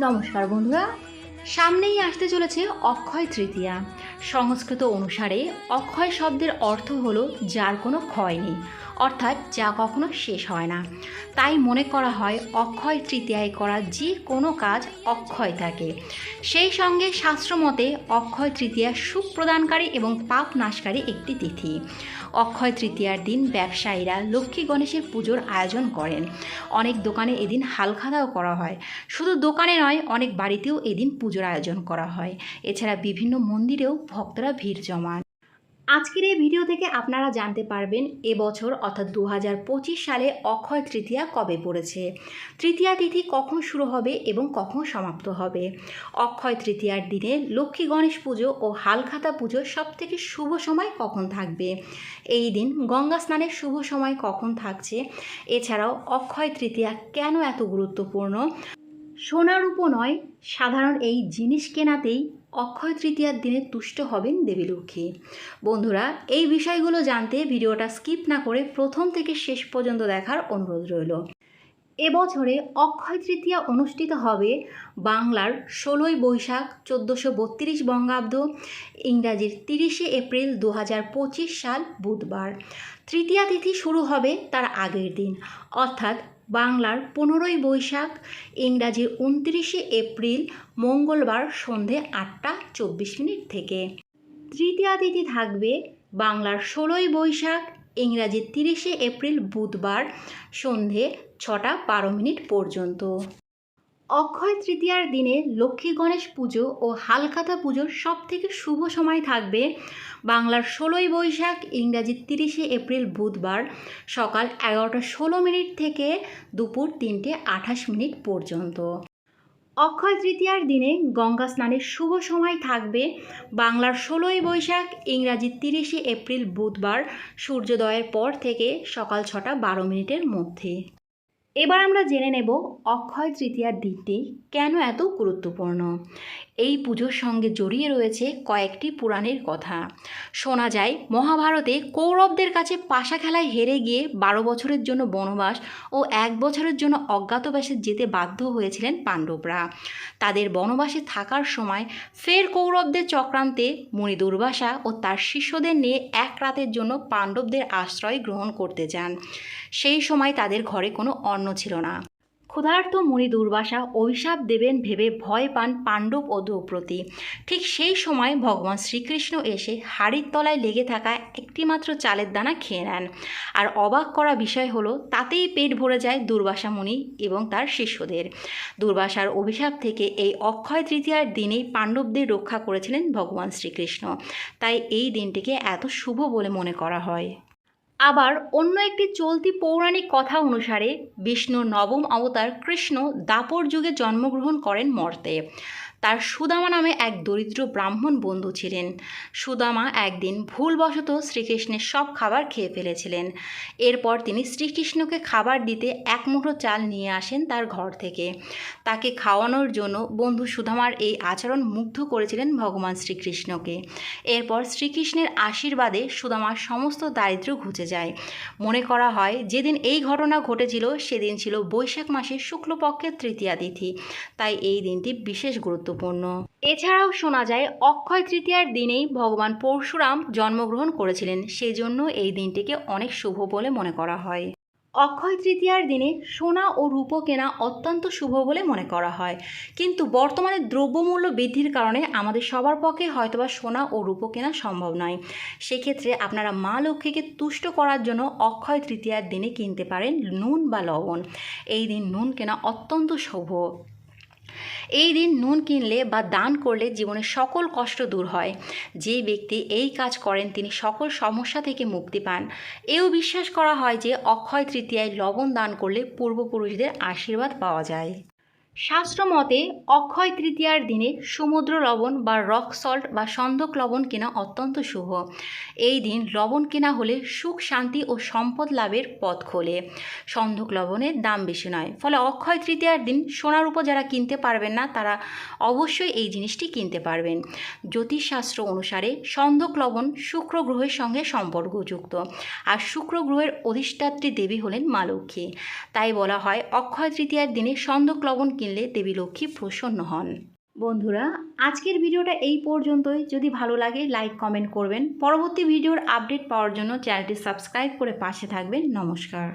নমস্কার বন্ধুরা। সামনেই আসতে চলেছে অক্ষয় তৃতীয়া। সংস্কৃত অনুসারে অক্ষয় শব্দের অর্থ হলো যার কোনো ক্ষয় নেই। অর্থাৎ যা কখনো শেষ হয় না। তাই মনে করা হয় অক্ষয় তৃতীয়ায় করা যে কোনো কাজ অক্ষয় থাকে সেই সঙ্গে শাস্ত্রমতে অক্ষয় তৃতীয়া সুখ প্রদানকারী এবং পাপ নাশকারী একটি তিথি। অক্ষয় তৃতীয়ার দিন ব্যবসায়ীরা লক্ষ্মী গণেশের পুজোর আয়োজন করেন। অনেক দোকানে এদিন হালখাতাও করা হয়। শুধু দোকানে নয়, অনেক বাড়িতেও এদিন পুজোর আয়োজন করা হয়। এছাড়া বিভিন্ন মন্দিরেও ভক্তরা ভিড় জমান। আজকের এই ভিডিও থেকে আপনারা জানতে পারবেন এবছর অর্থাৎ দু হাজার পঁচিশ সালে অক্ষয় তৃতীয়া কবে পড়েছে। তৃতীয়া তিথি কখন শুরু হবে এবং কখন সমাপ্ত হবে? অক্ষয় তৃতীয়ার দিনে লক্ষ্মী গণেশ পুজো ও হালখাতা পুজোর সবথেকে শুভ সময় কখন থাকবে? এই দিন গঙ্গা স্নানের শুভ সময় কখন থাকছে? এছাড়াও অক্ষয় তৃতীয়া কেন এত গুরুত্বপূর্ণ? সোনার উপ নয়, সাধারণ এই জিনিস কেনাতেই অক্ষয় তৃতীয়ার দিনে তুষ্ট হবেন দেবী লক্ষ্মী বন্ধুরা, এই বিষয়গুলো জানতে ভিডিওটা স্কিপ না করে প্রথম থেকে শেষ পর্যন্ত দেখার অনুরোধ রইল। এবছরে অক্ষয় তৃতীয়া অনুষ্ঠিত হবে বাংলার ষোলোই বৈশাখ চোদ্দোশো বত্রিশ বঙ্গাব্দ, ইংরাজির তিরিশে এপ্রিল দু হাজার পঁচিশ সাল বুধবার। তৃতীয়া তিথি শুরু হবে তার আগের দিন, অর্থাৎ বাংলার পনেরোই বৈশাখ, ইংরাজি উনত্রিশে এপ্রিল, মঙ্গলবার সন্ধে আটটা চব্বিশ মিনিট থেকে। তৃতীয়া তিথি থাকবে বাংলার ষোলোই বৈশাখ ইংরাজির তিরিশে এপ্রিল বুধবার সন্ধে ছটা বারো মিনিট পর্যন্ত। অক্ষয় তৃতীয়ার দিনে লক্ষ্মী গণেশ পুজো ও হালখাতা পুজোর সব থেকে শুভ সময় থাকবে বাংলার ষোলোই বৈশাখ, ইংরাজি তিরিশে এপ্রিল বুধবার সকাল এগারোটা ষোলো মিনিট থেকে দুপুর তিনটে আঠাশ মিনিট পর্যন্ত। অক্ষয় তৃতীয়ার দিনে গঙ্গা স্নানের শুভ সময় থাকবে বাংলার ষোলোই বৈশাখ, ইংরাজি তিরিশে এপ্রিল বুধবার সূর্যোদয়ের পর থেকে সকাল ছটা বারো মিনিটের মধ্যে। এবার আমরা জেনে নেব অক্ষয় তৃতীয়ার দিনটি কেন এত গুরুত্বপূর্ণ? এই পুজোর সঙ্গে জড়িয়ে রয়েছে কয়েকটি পুরাণের কথা। শোনা যায়, মহাভারতে কৌরবদের কাছে পাশা খেলায় হেরে গিয়ে বারো বছরের জন্য বনবাস ও এক বছরের জন্য অজ্ঞাতবাসে যেতে বাধ্য হয়েছিলেন পাণ্ডবরা। তাদের বনবাসে থাকার সময় ফের কৌরবদের চক্রান্তে মুনি দুর্বাসা ও তার শিষ্যদের নিয়ে এক রাতের জন্য পাণ্ডবদের আশ্রয় গ্রহণ করতে যান। সেই সময় তাদের ঘরে কোনো অন্ন ছিল না। ক্ষুধার্ত মুনি দুর্বাসা অভিশাপ দেবেন ভেবে ভয় পান পাণ্ডব ও দ্রৌপদী। ঠিক সেই সময় ভগবান শ্রীকৃষ্ণ এসে হাড়ির তলায় লেগে থাকা একটিমাত্র চালের দানা খেয়ে নেন। আর অবাক করা বিষয় হলো, তাতেই পেট ভরে যায় দুর্বাসা মুনি এবং তার শিষ্যদের। দুর্বাসার অভিশাপ থেকে এই অক্ষয় তৃতীয়ার দিনেই পাণ্ডবদের রক্ষা করেছিলেন ভগবান শ্রীকৃষ্ণ। তাই এই দিনটিকে এত শুভ বলে মনে করা হয়। আবার অন্য একটি চলতি পৌরাণিক কথা অনুসারে বিষ্ণুর নবম অবতার কৃষ্ণ দাপর যুগে জন্মগ্রহণ করেন মর্তে। তার সুদামা নামে এক দরিদ্র ব্রাহ্মণ বন্ধু ছিলেন। সুদামা একদিন ভুলবশত শ্রীকৃষ্ণের সব খাবার খেয়ে ফেলেছিলেন। এরপর তিনি শ্রীকৃষ্ণকে খাবার দিতে এক মুঠো চাল নিয়ে আসেন তার ঘর থেকে। তাকে খাওয়ানোর জন্য বন্ধু সুদামার এই আচরণ মুগ্ধ করেছিলেন ভগবান শ্রীকৃষ্ণকে। এরপর শ্রীকৃষ্ণের আশীর্বাদে সুদামার সমস্ত দারিদ্র্য ঘুচে যায়। মনে করা হয়, যেদিন এই ঘটনা ঘটেছিল, সেদিন ছিল বৈশাখ মাসের শুক্লপক্ষের তৃতীয়া তিথি। তাই এই দিনটি বিশেষ গুরুত্বপূর্ণ। এছাড়াও শোনা যায়, অক্ষয় তৃতীয়ার দিনেই ভগবান পরশুরাম জন্মগ্রহণ করেছিলেন। সেজন্য এই দিনটিকে অনেক শুভ বলে মনে করা হয়। অক্ষয় তৃতীয়ার দিনে সোনা ও রূপো কেনা অত্যন্ত শুভ বলে মনে করা হয়। কিন্তু বর্তমানে দ্রব্যমূল্য বৃদ্ধির কারণে আমাদের সবার পক্ষে হয়তোবা সোনা ও রূপো কেনা সম্ভব নয়। সেক্ষেত্রে আপনারা মা লক্ষ্মীকে তুষ্ট করার জন্য অক্ষয় তৃতীয়ার দিনে কিনতে পারেন নুন বা লবণ। এই দিন নুন কেনা অত্যন্ত শুভ। এই দিন নুন কিনলে বা দান করলে জীবনের সকল কষ্ট দূর হয়। যে ব্যক্তি এই কাজ করেন, তিনি সকল সমস্যা থেকে মুক্তি পান। এও বিশ্বাস করা হয় যে অক্ষয় তৃতীয়ায় লবণ দান করলে পূর্বপুরুষদের আশীর্বাদ পাওয়া যায়। শাস্ত্র মতে অক্ষয় তৃতীয়ার দিনে সমুদ্র লবণ বা রক সল্ট বা সন্ধক লবণ কেনা অত্যন্ত শুভ। এই দিন লবণ কেনা হলে সুখ, শান্তি ও সম্পদ লাভের পথ খোলে। সন্ধক লবণের দাম বেশি নয়। ফলে অক্ষয় তৃতীয়ার দিন সোনার উপর যারা কিনতে পারবেন না, তারা অবশ্যই এই জিনিসটি কিনতে পারবেন। জ্যোতিষশাস্ত্র অনুসারে সন্ধক লবণ শুক্র গ্রহের সঙ্গে সম্পর্কযুক্ত আর শুক্র গ্রহের অধিষ্ঠাত্রী দেবী হলেন মা লক্ষ্মী। তাই বলা হয় অক্ষয় তৃতীয়ার দিনে সন্ধক লবণ কিনে কিনলে দেবী লক্ষ্মী প্রসন্ন হন। বন্ধুরা, আজকের ভিডিওটা এই পর্যন্তই। যদি ভালো লাগে লাইক কমেন্ট করবেন। পরবর্তী ভিডিওর আপডেট পাওয়ার জন্য চ্যানেলটি সাবস্ক্রাইব করে পাশে থাকবেন। নমস্কার।